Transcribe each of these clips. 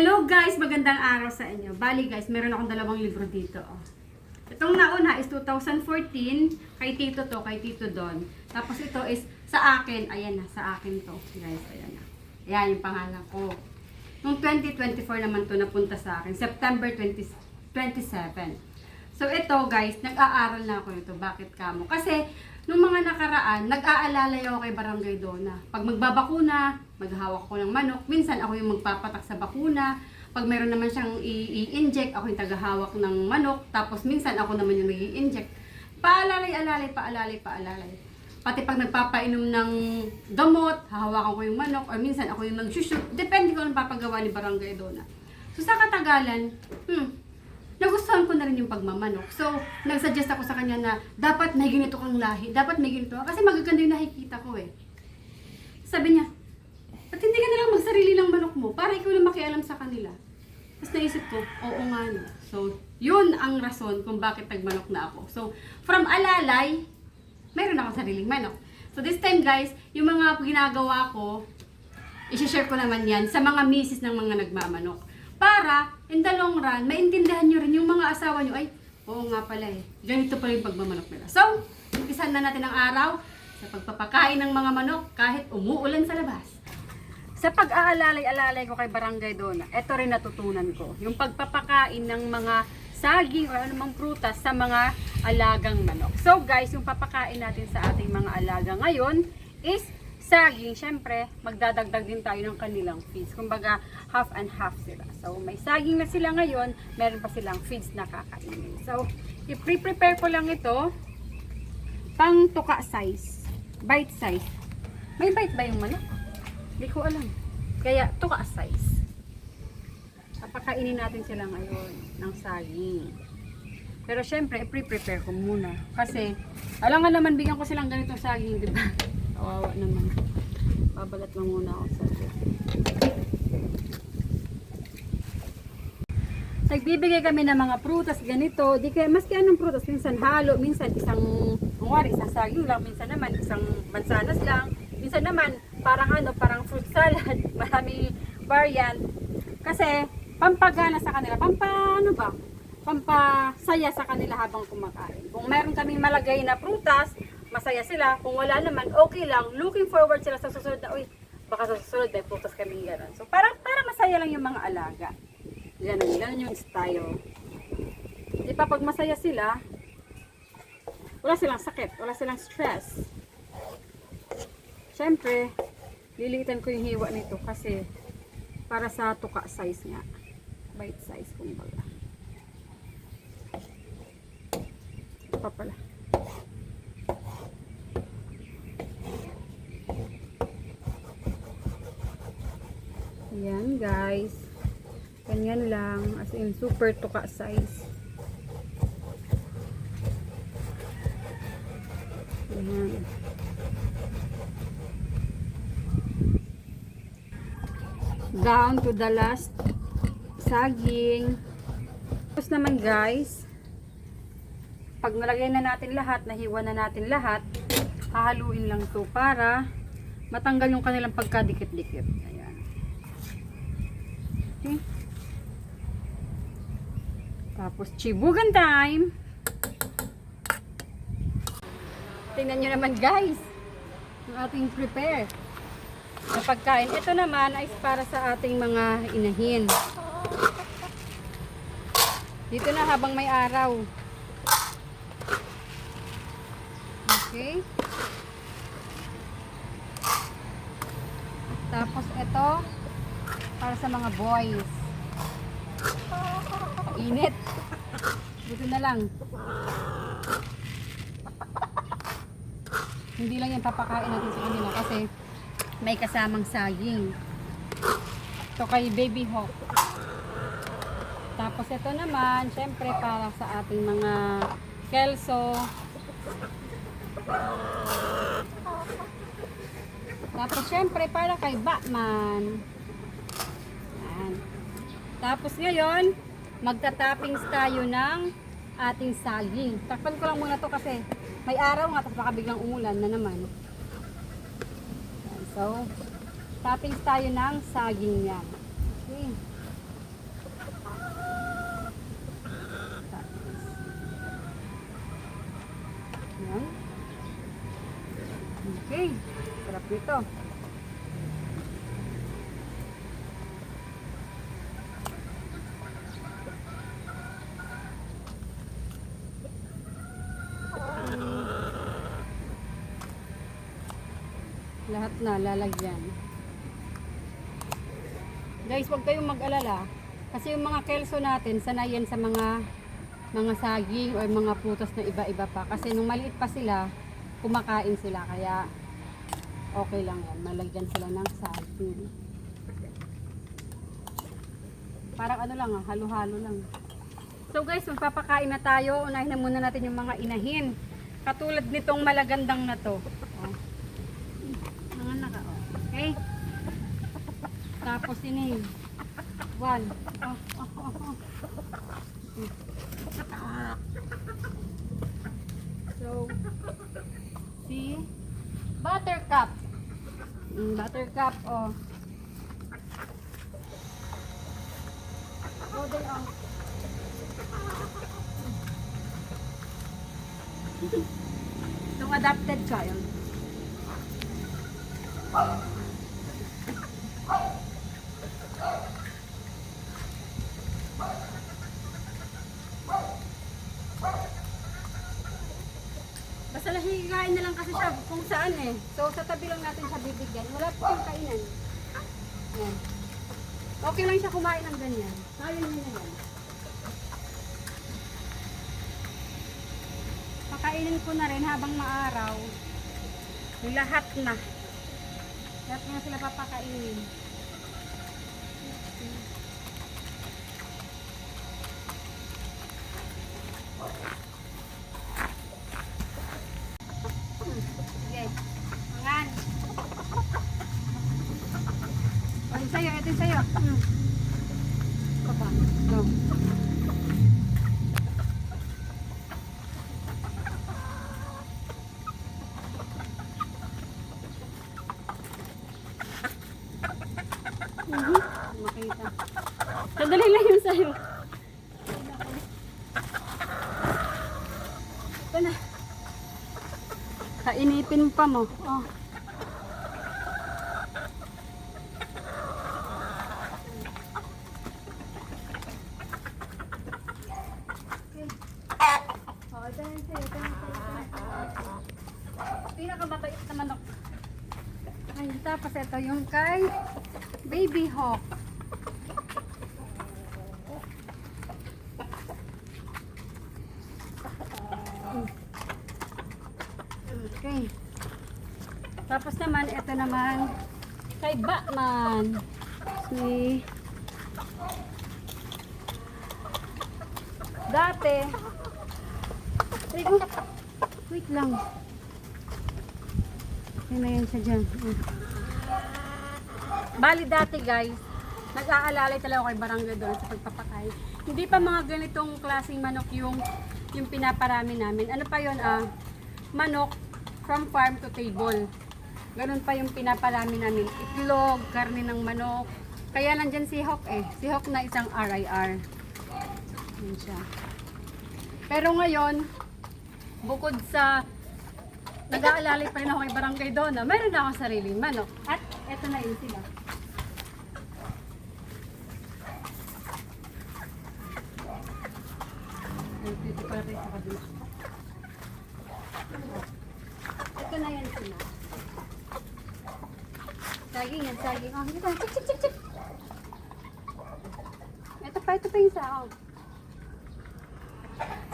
Hello guys, magandang araw sa inyo. Bali guys, meron akong dalawang libro dito. Oh. Itong nauna is 2014, kay Tito to, kay Tito Don. Tapos ito is sa akin, ayan na, sa akin to. Guys, ayan na. Ayan yung pangalan ko. Noong 2024 naman to napunta sa akin, September 20, 27. So ito guys, nag-aaral na ako nito. Bakit kamo? Kasi nung mga nakaraan, nag-aalalay ako kay Barangay Dona. Pag magbabakuna, maghahawak ko ng manok. Minsan ako yung magpapatak sa bakuna. Pag meron naman siyang i-inject, ako yung tagahawak ng manok. Tapos minsan ako naman yung nag inject Paalalay, alalay, paalalay. Pati pag nagpapainom ng gamot, hahawakan ko yung manok. Or minsan ako yung nag-shoot. Depende kung anong papagawa ni Barangay Dona. So sa katagalan, hmm, nagustuhan ko na rin yung pagmamanok. So, nagsuggest ako sa kanya na dapat may ganito kang lahi, dapat may ganito. Kasi magaganda yung nakikita ko eh. Sabi niya, ba't hindi ka na lang magsarili ng manok mo para ikaw lang makialam sa kanila? Tapos naisip ko, oo nga no. So, yun ang rason kung bakit nagmanok na ako. So, from alalay, meron ako sariling manok. So, this time guys, yung mga ginagawa ko, i-share ko naman yan sa mga misis ng mga nagmamanok. Para, in the long run, maintindihan nyo rin yung mga asawa nyo, ay, oo nga pala eh, ganito pala yung pagmamanok nila. So, umpisan na natin ang araw sa pagpapakain ng mga manok kahit umuulan sa labas. Sa pag-aalalay-alalay ko kay Barangay Dona, eto rin natutunan ko. Yung pagpapakain ng mga saging o anumang prutas sa mga alagang manok. So guys, yung papakain natin sa ating mga alaga ngayon is saging. Siyempre, magdadagdag din tayo ng kanilang feeds. Kumbaga, half and half sila. So, may saging na sila ngayon, meron pa silang feeds na kakainin. So, i-prepare ko lang ito pang tuka size. Bite size. May bite ba yung manok? Hindi ko alam. Kaya, tuka size. Papakainin natin sila ngayon ng saging. Pero syempre, pre-prepare ko muna. Kasi, alam nga naman, bigyan ko silang ganitong saging, di ba? Kawawa naman. Babalat lang muna ako sa Nagbibigay kami ng mga prutas ganito. Di kaya, maski anong prutas, minsan halo, minsan isang, kung isang saging lang, minsan naman isang mansanas lang. Minsan naman, parang ano, parang fruit salad. Marami variant. Kasi, pampagana sa kanila. Pampano ba? Pampasaya sa kanila habang kumakain. Kung meron kaming malagay na prutas, masaya sila. Kung wala naman, okay lang. Looking forward sila sa susunod na, uy, baka sa susunod may prutas kaming gano'n. So, para, para masaya lang yung mga alaga. Ganun, ganun yung style. Di pa pag masaya sila, wala silang sakit, wala silang stress. Siyempre, lilitan ko yung hiwa nito kasi para sa tuka size nga. Bite size kumbaga. Ito pa pala. Ayan guys. Ganyan lang. As in super tuka size. Ayan. down to the last saging. Tapos naman guys, pag nalagay na natin lahat, nahiwa na natin lahat, hahaluin lang to para matanggal yung kanilang pagkadikit-dikit. Ayan. Okay. Tapos chibugan time. Tingnan nyo naman guys, yung ating prepare na pagkain. Ito naman ay para sa ating mga inahin. Dito na habang may araw. Okay. Tapos ito para sa mga boys. Init. Dito na lang. Hindi lang yung papakain natin sa kanila kasi may kasamang saging. Ito kay Baby Hawk. Tapos ito naman, syempre para sa ating mga kelso. Tapos syempre para kay Batman. Tapos ngayon, magta-toppings tayo ng ating saging. Takpan ko lang muna to kasi may araw nga tapos baka biglang umulan na naman. So, toppings tayo ng saging niya. Okay. Yan. Okay. Sarap nito. Lahat na lalagyan. Guys, huwag kayong mag-alala. Kasi yung mga kelso natin, sanayan sa mga mga saging or mga prutas na iba-iba pa. Kasi nung maliit pa sila, kumakain sila. Kaya okay lang yan. Malagyan sila ng saging. Parang ano lang ah, halo-halo lang. So guys, magpapakain na tayo. Unahin na muna natin yung mga inahin. Katulad nitong malagandang na to. Oh. Mga naka, oh. Okay? Tapos ini. One. Oh, oh, oh, oh. So, si Buttercup. Mm, buttercup, oh. Oh, then, oh. Itong adapted ka, yun. Lahikain na lang kasi siya kung saan eh. So sa tabi lang natin siya bibigyan. Wala po yung kainan. Yan. Okay lang siya kumain ng ganyan. Kaya niya na yan. Pakainin ko na rin habang maaraw. Lahat na. Lahat na sila papakainin. Sige. Mangan. Oh, yung sa'yo. Ito yung sa'yo. Hmm. Ito pa. Ito. Mhm. Makita. Sandali lang yung sa'yo. Ito na. Kainipin pa mo. Oh ito na siya, ito na siya. Pinakamabait na manok. Tapos ito yung kay Baby Hawk. Okay. Tapos naman, ito naman kay Batman. Si Dati Wait, oh. wait lang. Yan na yan siya dyan. Mm. Bali dati guys, nag-aalalay talaga kay Barangay doon sa pagpapakain. Hindi pa mga ganitong klaseng manok yung yung pinaparami namin. Ano pa yon ah? Manok from farm to table. Ganun pa yung pinaparami namin. Itlog, karne ng manok. Kaya nandyan si Hawk eh. Si Hawk na isang RIR. Yan siya. Pero ngayon, bukod sa nag-aalalay pa rin ako kay Barangay Dona, meron na akong sariling manok. At eto na yun sila. Ay, Dito pala tayo sa kabila. Ito na yan sila. Saging yan, saging. Oh, ito, chip, chip, chip, chip. Ito pa, ito pa yung sa, oh.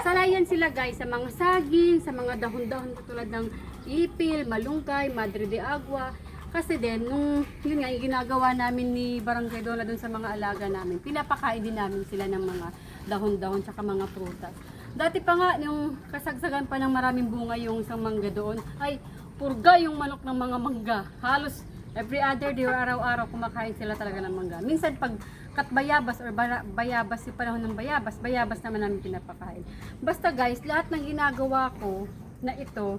Sanayan sila guys sa mga saging, sa mga dahon-dahon tulad ng ipil, malunggay, madre de agua. Kasi din, nung yun nga, yung ginagawa namin ni Barangay Dola dun sa mga alaga namin, pinapakain din namin sila ng mga dahon-dahon tsaka mga prutas. Dati pa nga, yung kasagsagan pa ng maraming bunga yung isang mangga doon, ay purga yung manok ng mga mangga. Halos every other day or araw-araw kumakain sila talaga ng mangga. Minsan pag kat bayabas or bayabas, yung panahon ng bayabas, bayabas naman namin pinapakain. Basta guys, lahat ng ginagawa ko na ito,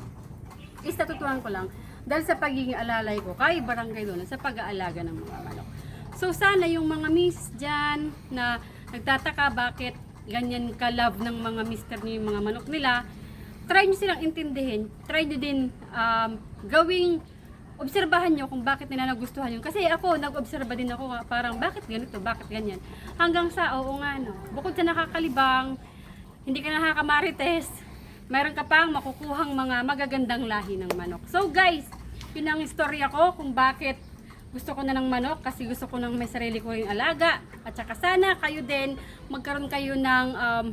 is natutunan ko lang dahil sa pagiging alalay ko kay barangay doon sa pag-aalaga ng mga manok. So sana yung mga miss dyan na nagtataka bakit ganyan ka-love ng mga mister niyo yung mga manok nila, try nyo silang intindihin, try nyo din um, gawing obserbahan nyo kung bakit nila nagustuhan yun. Kasi ako, nag-obserba din ako, nga, parang bakit ganito, bakit ganyan. Hanggang sa, oo nga no, bukod sa nakakalibang, hindi ka nakakamarites, meron ka pang makukuhang mga magagandang lahi ng manok. So guys, yun ang istorya ko kung bakit gusto ko na ng manok kasi gusto ko ng may sarili ko ring alaga at saka sana kayo din magkaroon kayo ng um,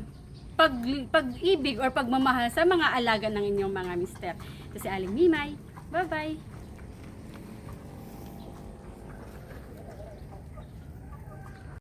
pag, pag-ibig or pagmamahal sa mga alaga ng inyong mga mister. Ito si Aling Mimay. Bye-bye!